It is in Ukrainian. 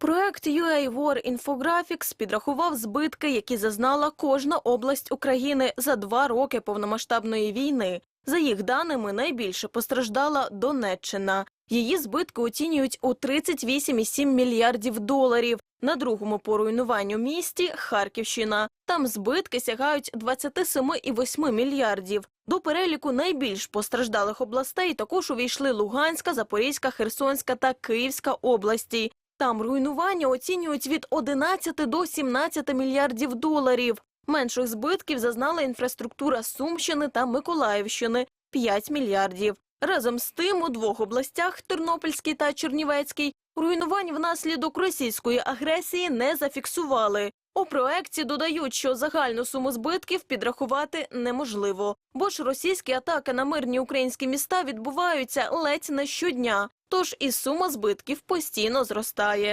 Проект UA War Infographics підрахував збитки, які зазнала кожна область України за два роки повномасштабної війни. За їх даними, найбільше постраждала Донеччина. Її збитки оцінюють у 38,7 мільярдів доларів. На другому по руйнуванню місті Харківщина. Там збитки сягають 27,8 мільярдів. До переліку найбільш постраждалих областей також увійшли Луганська, Запорізька, Херсонська та Київська області. Там руйнування оцінюють від 11 до 17 мільярдів доларів. Менших збитків зазнала інфраструктура Сумщини та Миколаївщини – 5 мільярдів. Разом з тим у двох областях Тернопільський та Чернівецький руйнувань внаслідок російської агресії не зафіксували. У проекті додають, що загальну суму збитків підрахувати неможливо, бо ж російські атаки на мирні українські міста відбуваються ледь не щодня, тож і сума збитків постійно зростає.